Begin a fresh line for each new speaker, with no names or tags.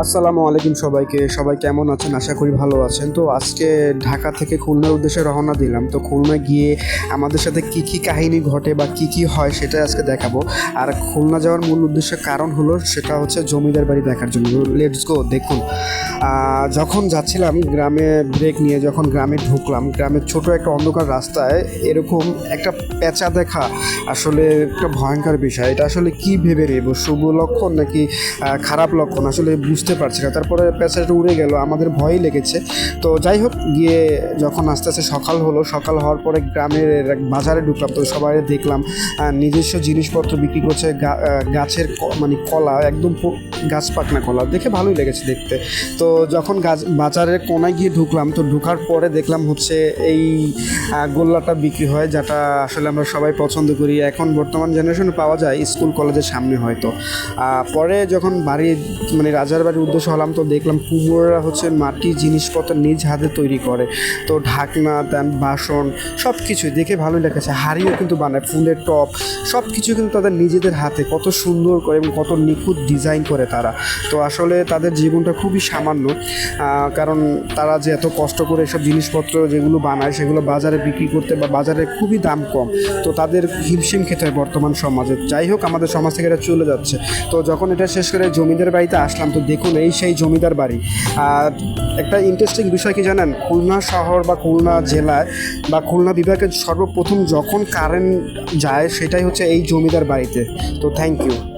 আসসালামু আলাইকুম সবাইকে। সবাই কেমন আছেন? আশা করি ভালো আছেন। তো আজকে ঢাকা থেকে খুলনার উদ্দেশ্যে রওনা দিলাম। তো খুলনা গিয়ে আমাদের সাথে কি কি কাহিনী ঘটে বা কি কি হয় সেটা আজকে দেখাবো। আর খুলনা যাওয়ার মূল উদ্দেশ্যের কারণ হলো সেটা হচ্ছে জমিদার বাড়ি দেখার জন্য। লেটস গো দেখুন। যখন যাচ্ছিলাম গ্রামে ব্রেক নিয়ে যখন গ্রামে ঢুকলাম গ্রামের ছোট একটা অন্ধকার রাস্তায় এরকম একটা পেঁচা দেখা আসলে একটা ভয়ঙ্কর বিষয়। এটা আসলে কি ভেবে নেব? শুভ লক্ষণ নাকি খারাপ লক্ষণ? আসলে বুঝতে পারছি না। তারপরে পেঁচাটা উড়ে গেল, আমাদের ভয়ই লেগেছে। তো যাই হোক, গিয়ে যখন আস্তে আস্তে সকাল হলো, সকাল হওয়ার পরে গ্রামের বাজারে ঢুকলাম, তো সবাই দেখলাম নিজস্ব জিনিসপত্র বিক্রি করছে গাছের মানে কলা, একদম গাছ পাকনা কলা। দেখে ভালোই লেগেছে দেখতে। তো যখন গাছ, বাজারের কোনায় গিয়ে ঢুকলাম, তো ঢোকার পরে দেখলাম হচ্ছে এই গোল্লাটা বিক্রি হয়, যেটা আসলে আমরা সবাই পছন্দ করি। এখন বর্তমান জেনারেশনে পাওয়া যায়, স্কুল কলেজের সামনে হয়তো। পরে যখন বাড়ি মানে রাজার বাড়ির উদ্দেশ্য হলাম তো দেখলাম কুমোররা হচ্ছে মাটি, জিনিসপত্র নিজ হাতে তৈরি করে। তো ঢাকনা, দেন বাসন সব কিছুই দেখে ভালোই লেগেছে। হাড়িও কিন্তু বানায়, ফুলের টপ সব কিছু কিন্তু তাদের নিজেদের হাতে। কত সুন্দর করে এবং কত নিখুঁত ডিজাইন করে তারা। তো আসলে তাদের জীবনটা খুবই সামান্য কারণ তারা যে এত কষ্ট করে এসব জিনিসপত্র যেগুলো বানায়, সেগুলো বাজারে বিক্রি করতে বা বাজারে খুবই দাম কম। তো তাদের হিমশিম খেতে হয় বর্তমান সমাজে। যাই হোক, আমাদের সমাজ থেকে এটা চলে যাচ্ছে। তো যখন এটা শেষ করে জমিদের বাড়িতে আসলাম, তো দেখুন এই সেই জমিদার বাড়ি। আর একটা ইন্টারেস্টিং বিষয় কি জানেন? খুলনা শহর বা খুলনা জেলায় বা খুলনা বিভাগে সর্বপ্রথম যখন কারেন্ট যায়, সেটাই হচ্ছে এই জমিদার বাড়িতে। তো থ্যাংক ইউ